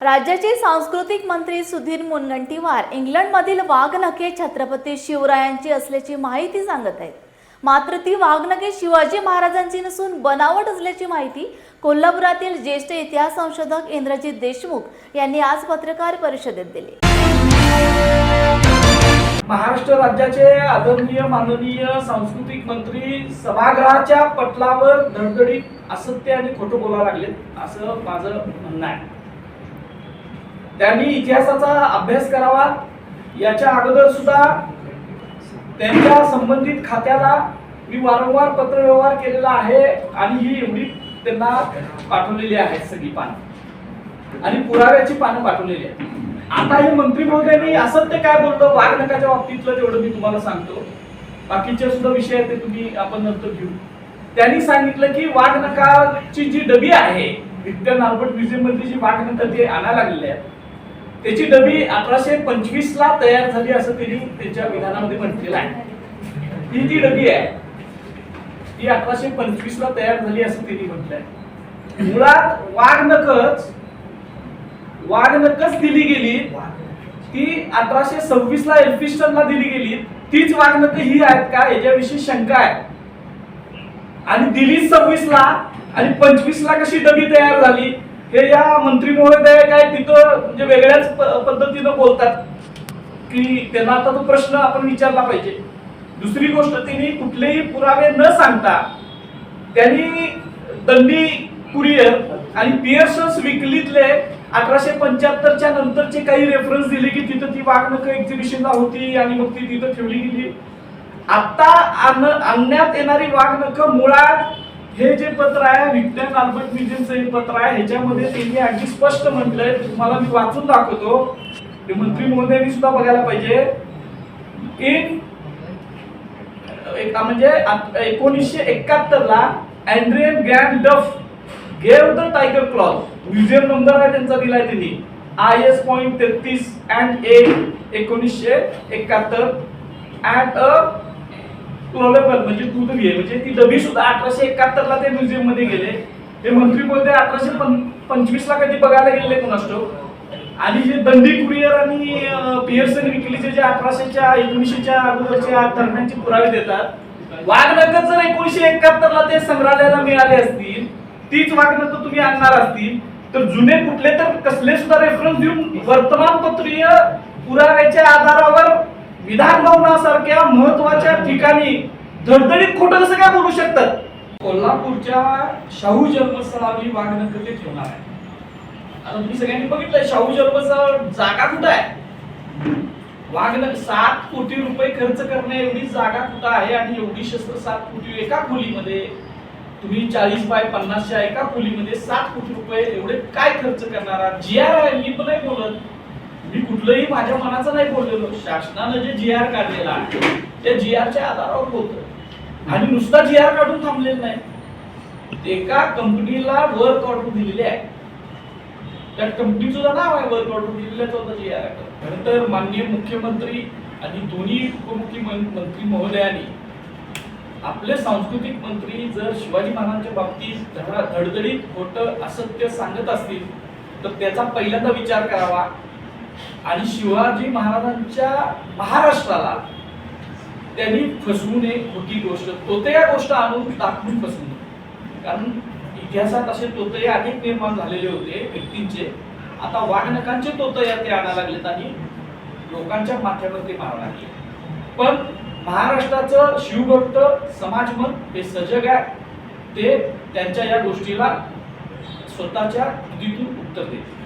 राज्याचे सांस्कृतिक मंत्री सुधीर मुनगंटीवार इंग्लंडमधील वाघनखे छत्रपती शिवरायांची असल्याची माहिती सांगत आहेत. मात्र ती वाघनखे शिवाजी महाराजांची नसून बनावट असल्याची माहिती कोल्हापुरातील ज्येष्ठ इतिहास संशोधक इंद्रजित देशमुख यांनी आज पत्रकार परिषदेत दिली. महाराष्ट्र राज्याचे आदरणीय माननीय सांस्कृतिक मंत्री सभागृहाच्या पटलावर धडधडीत असत्य आणि खोटं बोलायला लागले असं माझं म्हणणं आहे. त्यांनी इतिहासाचा अभ्यास करावा. याच्या अगोदर सुद्धा त्यांच्या संबंधित खात्याला मी वारंवार पत्रव्यवहार केलेला आहे आणि ही एवढी त्यांना पाठवलेली आहेत सगळी पानं. आणि पुराव्याची पानं पाठवलेली आहेत. आता हे मंत्री महोदयांनी असत्य काय बोलतो? वाघनकाच्या बाबतीतलं तेवढं मी तुम्हाला सांगतो. बाकीचे सुद्धा विषय आहेत ते तुम्ही आपण नंतर घेऊ. त्यांनी सांगितलं की वाघनकाची जी डबी आहे विक्टर नाल्बर्ट म्युझियम मधली जी वाघनका ते आणायला लागलेली आहे. त्याची डबी अठराशे पंचवीस ला तयार झाली असं त्यांनी त्यांच्या विधानामध्ये म्हटलेलं आहे. ही ती डबी आहे ती अठराशे पंचवीस ला तयार झाली असं त्यांनी म्हटलंय. मुळात वाघनकच वाघनकच दिली गेली. ती अठराशे सव्वीस ला एल्फिस्टनला दिली गेली. तीच वाघनक ही आहेत का? याच्याविषयी शंका आहे. आणि दिली सव्वीस ला आणि पंचवीस ला कशी डबी तयार झाली? हे या मंत्री महोदय काय तिथं म्हणजे वेगळ्याच प- पद्धतीनं बोलतात. की त्यांना आता तो प्रश्न आपण विचारला पाहिजे. दुसरी गोष्ट त्यांनी कुठलेही पुरावे न सांगता त्यांनी दंडी कुरिअर आणि पिअर्सन्स विकलीतले अठराशे पंच्याहत्तरच्या नंतरचे काही रेफरन्स दिले की तिथं ती वाघनक एक्झिबिशनला होती आणि मग ती तिथं ठेवली गेली. आता आण- आणण्यात येणारी वाघनक मुळात हे जे पत्र आहे विज्ञान अल्बर्ट म्युझियमचं हे पत्र आहे ह्याच्यामध्ये त्यांनी अगदी स्पष्ट म्हटलंय. तुम्हाला मी वाचून दाखवतो. ते मंत्री महोदयांनी सुद्धा बघायला पाहिजे. इन म्हणजे एकोणीसशे एकाहत्तर ला Adrian Grant Duff gave the tiger claws museum number आहे त्यांचा दिलाय त्यांनी. आय एस पॉईंट तेहतीस अँड ए एकोणीसशे एकाहत्तर अँड अ क्लोलेबल म्हणजे दूध घे. म्हणजे ती डबी सुद्धा अठराशे एकाहत्तर ला ते म्युझियममध्ये गेले. ते मंत्री महोदय अठराशे पंचवीस ला कधी बघायला गेले कोणाष्टो आणि जे दंडी कुरियर आणि अं, पियर्सन विकलीचे जे अठराशेच्या एकोणीसशेच्या अगोदरच्या दरम्यानचे पुरावे देतात वाघनक जर एकोणीशे एकाहत्तर ला ते संग्रहालयाला मिळाले असतील तीच वाघनक तुम्ही आणणार असतील तर जुने कुठले तर कसले सुद्धा रेफरन्स देऊन वर्तमानपत्रीय पुराव्याच्या आधारावर विधानभवनासारख्या महत्त्वाच्या ठिकाणी धडधडीत खोटं कसं काय बोलू शकतात? कोल्हापूरच्या शाहू जन्मस्थळावरी वाघनक ते ठेवणार आहे? आता तुम्ही सगळ्यांनी बघितलं शाहू जन्मस्थळ जागा कुठं आहे? वाघनक सात कोटी रुपये खर्च करण्या एवढी जागा कुठं आहे आणि एवढी शस्त्र सात कोटी एका खोलीमध्ये? तुम्ही चाळीस बाय पन्नासच्या एका खोलीमध्ये सात कोटी रुपये एवढे काय खर्च करणार आहात? जी आर आय मी पण नाही बोलत. मी कुठलंही माझ्या मनाचं नाही बोललेलो. शासनानं जे जी आर काढलेला आहे त्या जी आरच्या आधारावर बोलतो आणि नुसता जी आर काढून थांबलेलं नाही. एका कंपनीला वर्क ऑर्डर दिलेली आहे. त्या कंपनीचं सुद्धा नाव आहे वर्क ऑर्डर दिलेलं होतं जी आर खरं तर माननीय मुख्यमंत्री आणि दोन्ही उपमुख्यमंत्री महोदयांनी आपले सांस्कृतिक मंत्री जर शिवाजी महाराजांच्या बाबतीत धडा धडधडीत खोटं असत्य सांगत असतील तर त्याचा पहिल्यांदा विचार करावा. आणि शिवाजी महाराजांच्या महाराष्ट्राला त्यांनी फसवू नये खोटी गोष्ट तोतया गोष्ट आणून दाखवून फसवू नये कारण इतिहासात असे तोतये अनेक निर्माण झालेले होते व्यक्तींचे. आता वाघनकांचे तोतया ते आणायला लागलेत आणि लोकांच्या माथ्यावर ते मारायला लागले. पण महाराष्ट्राचं शिवभक्त समाजमत हे सजग आहे. ते त्यांच्या या गोष्टीला स्वतःच्या बुद्धीतून उत्तर देते